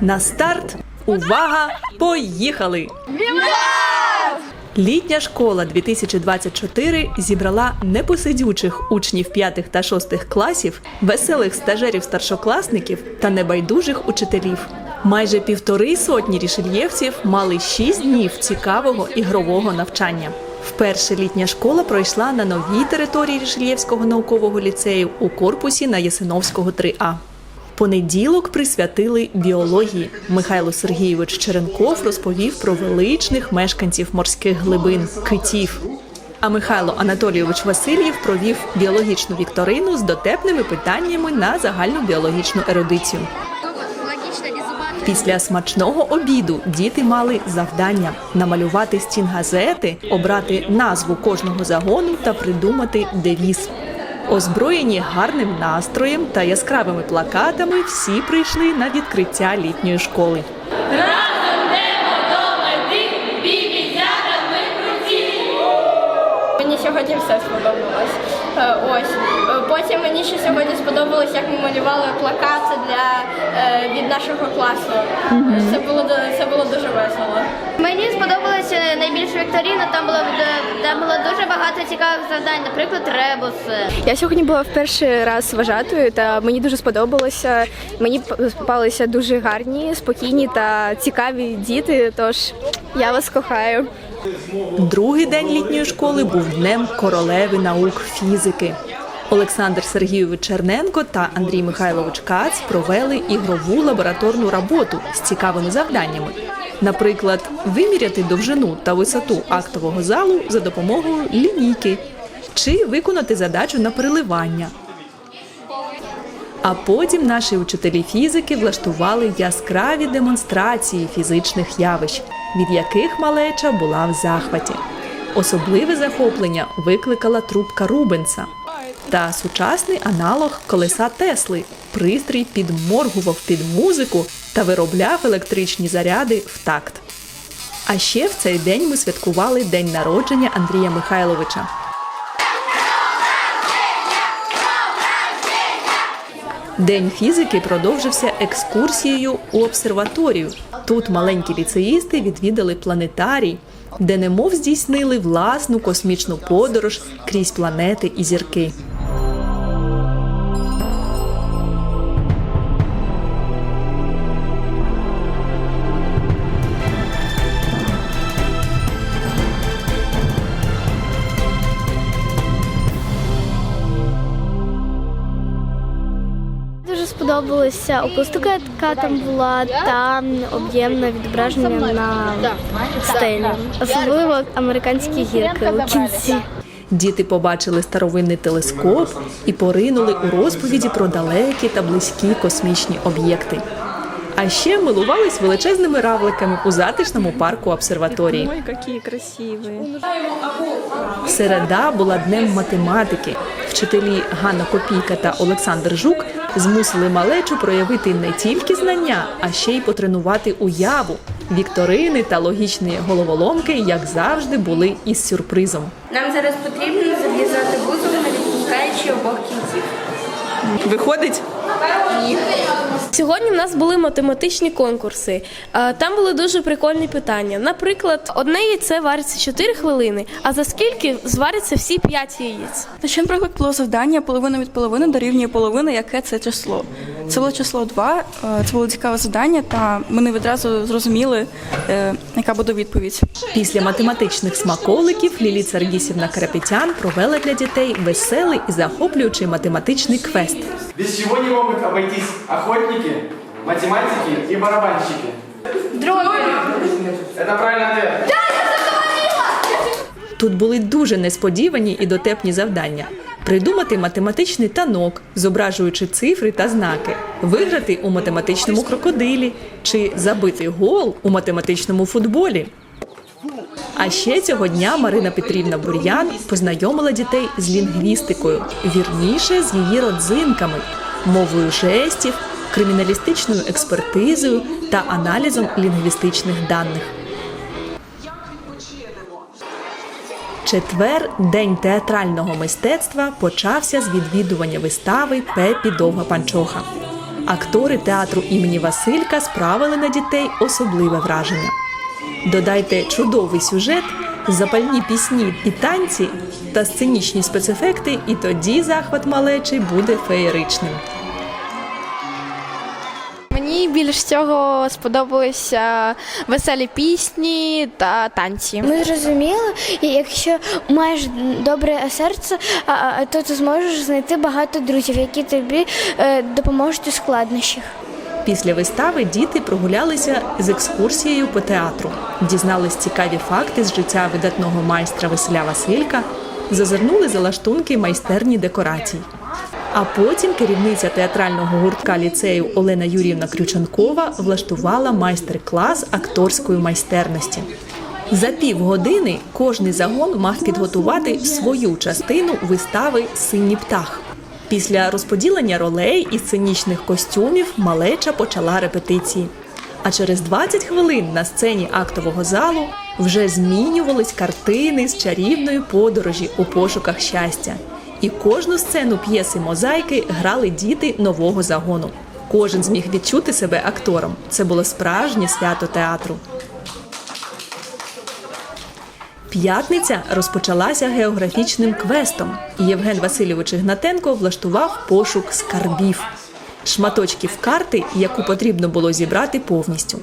На старт! Увага! Поїхали! Літня школа 2024 зібрала непосидючих учнів 5 та 6 класів, веселих стажерів-старшокласників та небайдужих учителів. Майже півтори сотні рішельєвців мали 6 днів цікавого ігрового навчання. Вперше літня школа пройшла на новій території Рішельєвського наукового ліцею у корпусі на Ясиновського 3А. Понеділок присвятили біології. Михайло Сергійович Черенков розповів про величних мешканців морських глибин китів. А Михайло Анатолійович Васильєв провів біологічну вікторину з дотепними питаннями на загальну біологічну ерудицію. Після смачного обіду діти мали завдання намалювати стін газети, обрати назву кожного загону та придумати девіз. Озброєні гарним настроєм та яскравими плакатами, всі прийшли на відкриття літньої школи. Мені сьогодні все сподобалось. Е, Ось Е, потім мені ще сьогодні сподобалось, як ми малювали плакати для е, від нашого класу. Це було це було дуже весело. Мені сподобалася найбільша вікторіна. Там було там було дуже багато цікавих завдань, наприклад, ребуси. Я сьогодні була в перший раз вважатою, та мені дуже сподобалося. Мені попалися дуже гарні, спокійні та цікаві діти. Тож я вас кохаю. Другий день літньої школи був днем королеви наук фізики. Олександр Сергійович Черненко та Андрій Михайлович Кац провели ігрову лабораторну роботу з цікавими завданнями. Наприклад, виміряти довжину та висоту актового залу за допомогою лінійки чи виконати задачу на переливання. А потім наші учителі фізики влаштували яскраві демонстрації фізичних явищ, від яких малеча була в захваті. Особливе захоплення викликала трубка Рубенса та сучасний аналог колеса Тесли. Пристрій підморгував під музику та виробляв електричні заряди в такт. А ще в цей день ми святкували день народження Андрія Михайловича. День фізики продовжився екскурсією у обсерваторію. Тут маленькі ліцеїсти відвідали планетарій, де немов здійснили власну космічну подорож крізь планети і зірки. Сподобалася акустика, яка там була, та об'ємне відображення на стелі. Особливо американські гірки у кінці. Діти побачили старовинний телескоп і поринули у розповіді про далекі та близькі космічні об'єкти. А ще милувались величезними равликами у затишному парку обсерваторії. Ой, які красиві. Середа була днем математики. Вчителі Ганна Копійка та Олександр Жук змусили малечу проявити не тільки знання, а ще й потренувати уяву. Вікторини та логічні головоломки, як завжди, були із сюрпризом. Нам зараз потрібно зав'язати вузол, не відпускаючи обох кінців. Виходить, Сьогодні в нас були математичні конкурси. Е, Там були дуже прикольні питання. Наприклад, одне яйце вариться 4 хвилини, а за скільки зваряться всі 5 яєць? Ще, наприклад, було завдання половина від половини дорівнює половина, яке це число. Це було число 2, це було цікаве завдання, та ми не відразу зрозуміли, е, яка буде відповідь. після математичних смаколиків Ліліт Саргісівна Карапетян провела для дітей веселий і захоплюючий математичний квест. Без чего не могут обойтись охотники, математики и барабанщики? Это правильно ответ. Тут були дуже несподівані і дотепні завдання: придумати математичний танок, зображуючи цифри та знаки, виграти у математичному крокодилі чи забити гол у математичному футболі. А ще цього дня Марина Петрівна Бур'ян познайомила дітей з лінгвістикою, вірніше з її родзинками, мовою жестів, криміналістичною експертизою та аналізом лінгвістичних даних. Четвер, день театрального мистецтва, почався з відвідування вистави Пепі Довга Панчоха. Актори театру імені Василька справили на дітей особливе враження. Додайте чудовий сюжет, запальні пісні і танці та сценічні спецефекти, і тоді захват малечі буде феєричним. Більш всього сподобалися веселі пісні та танці. Ми зрозуміли, і якщо маєш добре серце, то ти зможеш знайти багато друзів, які тобі е, допоможуть у складнощах. Після вистави діти прогулялися з екскурсією по театру, дізнались цікаві факти з життя видатного майстра Василя Василька, зазирнули за лаштунки майстерні декорацій. А потім керівниця театрального гуртка ліцею Олена Юрівна Крюченкова влаштувала майстер-клас акторської майстерності. За півгодини кожний загон мав підготувати свою частину вистави Синій птах. Після розподілення ролей і сценічних костюмів малеча почала репетиції. А через 20 хвилин на сцені актового залу вже змінювались картини з чарівної подорожі у пошуках щастя. І кожну сцену п'єси мозаїки грали діти нового загону. Кожен зміг відчути себе актором. Це було справжнє свято театру. П'ятниця розпочалася географічним квестом. Євген Васильович Ігнатенко влаштував пошук скарбів, шматочків карти, яку потрібно було зібрати повністю.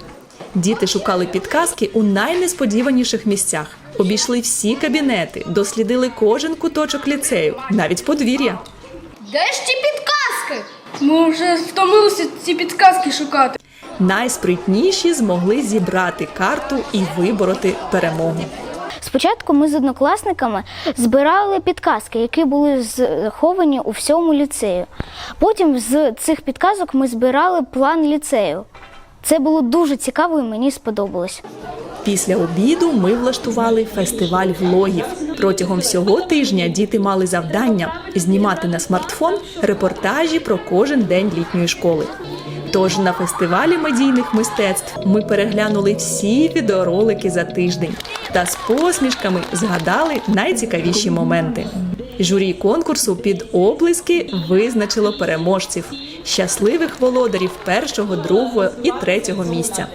Діти шукали підказки у найнесподіваніших місцях, обійшли всі кабінети, дослідили кожен куточок ліцею, навіть подвір'я. Де ж ті підказки? Ми вже втомилися ці підказки шукати. Найспритніші змогли зібрати карту і вибороти перемогу. Спочатку ми з однокласниками збирали підказки, які були заховані у всьому ліцею. Потім з цих підказок ми збирали план ліцею. Це було дуже цікаво і мені сподобалось. Після обіду ми влаштували фестиваль влогів. Протягом всього тижня діти мали завдання знімати на смартфон репортажі про кожен день літньої школи. Тож на фестивалі медійних мистецтв ми переглянули всі відеоролики за тиждень та з посмішками згадали найцікавіші моменти. Журі конкурсу під оплески визначило переможців щасливих володарів першого, другого і третього місця.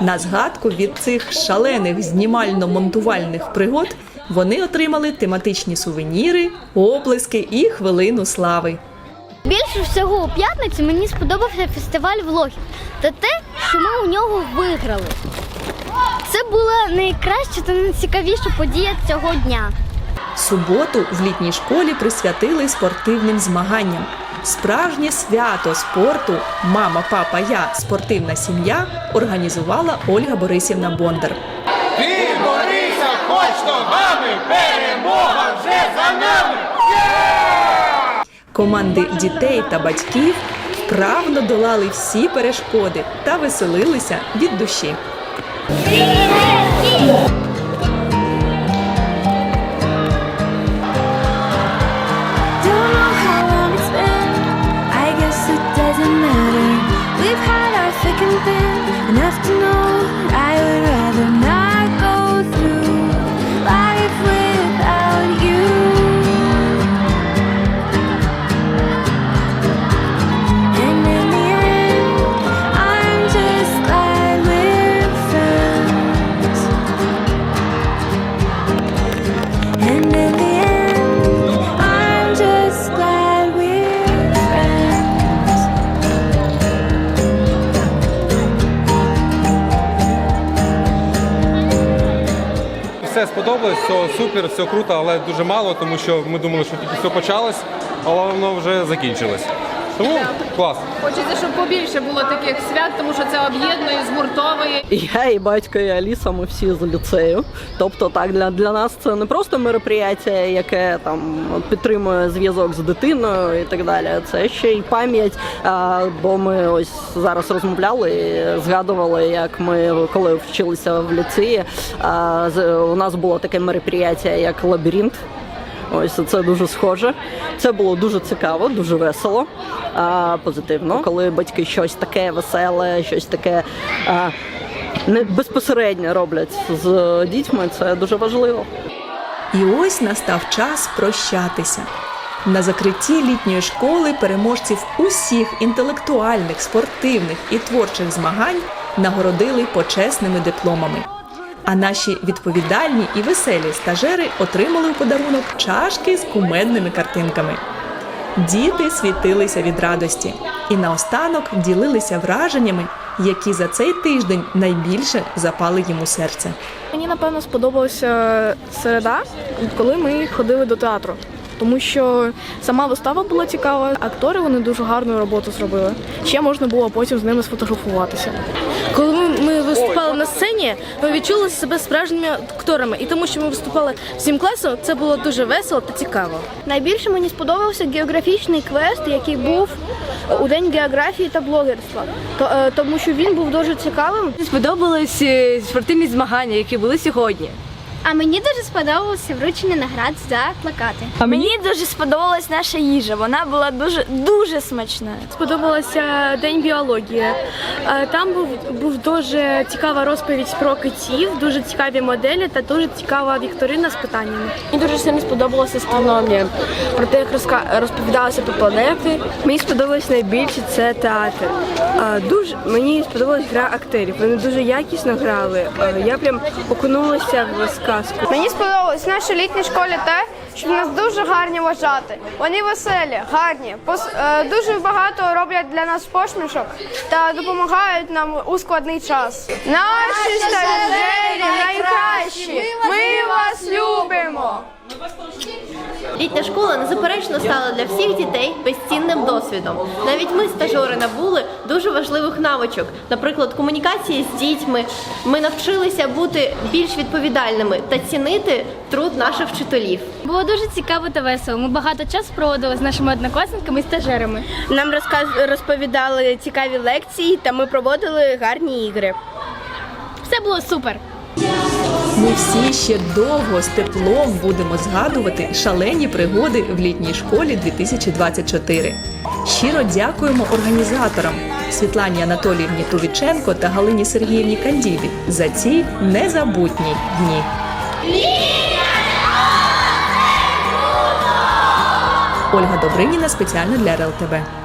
На згадку від цих шалених знімально-монтувальних пригод вони отримали тематичні сувеніри, оплески і хвилину слави. Більше всього у п'ятницю мені сподобався фестиваль влогів та те, що ми у нього виграли. Це була найкраща та найцікавіша подія цього дня. Суботу в літній школі присвятили спортивним змаганням. Справжнє свято спорту Мама, папа, я спортивна сім'я організувала Ольга Борисівна Бондар. Ти борися хоч ногами, перемога вже за нами! Команди дітей та батьків вправно долали всі перешкоди та веселилися від душі. Doesn't matter. We've had our thick and thin. Enough to Все сподобалось, все супер, все круто, але дуже мало, тому що ми думали, що тільки все почалось, але воно вже закінчилось. Тому клас. Хочеться, щоб побільше було таких свят, тому що це об'єднує, згуртовує. Я, і батько, і Аліса, ми всі з ліцею. Тобто, так для, для нас це не просто мероприятие, яке там підтримує зв'язок з дитиною і так далі. Це ще й пам'ять. Бо ми ось зараз розмовляли, і згадували, як ми коли вчилися в ліцеї. З- у нас було таке мероприятие, як лабіринт. Ось це дуже схоже. Це було дуже цікаво, дуже весело, а, позитивно. Коли батьки щось таке веселе, щось таке а, не безпосередньо роблять з дітьми, це дуже важливо. І ось настав час прощатися. На закритті літньої школи переможців усіх інтелектуальних, спортивних і творчих змагань нагородили почесними дипломами. А наші відповідальні і веселі стажери отримали у подарунок чашки з кумедними картинками. Діти світилися від радості і наостанок ділилися враженнями, які за цей тиждень найбільше запали їм у серце. Мені напевно сподобалася середа, коли ми ходили до театру. Тому що сама вистава була цікава, актори вони дуже гарну роботу зробили. Ще можна було потім з ними сфотографуватися. Коли ми виступали на сцені, ми відчули себе справжніми акторами. І тому, що ми виступали всім класом, це було дуже весело та цікаво. Найбільше мені сподобався географічний квест, який був у день географії та блогерства. То, е, тому що він був дуже цікавим. Сподобались спортивні змагання, які були сьогодні. А мені дуже сподобалося вручення наград за плакати. А мені дуже сподобалась наша їжа. Вона була дуже дуже смачна. Сподобалася день біології. Е, Там був, був дуже цікава розповідь про китів, дуже цікаві моделі та дуже цікава вікторина з питаннями. Мені дуже сильно сподобалася астрономія. Про те, як розка- розповідалося про планети. Мені сподобалось найбільше це театр. Дуже мені сподобалась гра акторів. Вони дуже якісно грали. Я прям окунулася в сказку. Мені сподобалось в нашій літній школі те, що в нас дуже гарні вважати. Вони веселі, гарні, пос- е, дуже багато роблять для нас посмішок та допомагають нам у складний час. Наші стажери найкращі! Ми вас любимо! Літня школа незаперечно стала для всіх дітей безцінним досвідом. Навіть ми, стажери, набули дуже важливих навичок, наприклад, комунікації з дітьми. Ми навчилися бути більш відповідальними та цінити труд наших вчителів. Було дуже цікаво та весело. Ми багато часу проводили з нашими однокласниками і стажерами. Нам розповідали цікаві лекції, та ми проводили гарні ігри. Все було супер. Ми всі ще довго з теплом будемо згадувати шалені пригоди в літній школі 2024. Щиро дякуємо організаторам Світлані Анатоліївні Тувіченко та Галині Сергіївні Кандібі за ці незабутні дні. Ольга Добриніна спеціально для РЛТБ.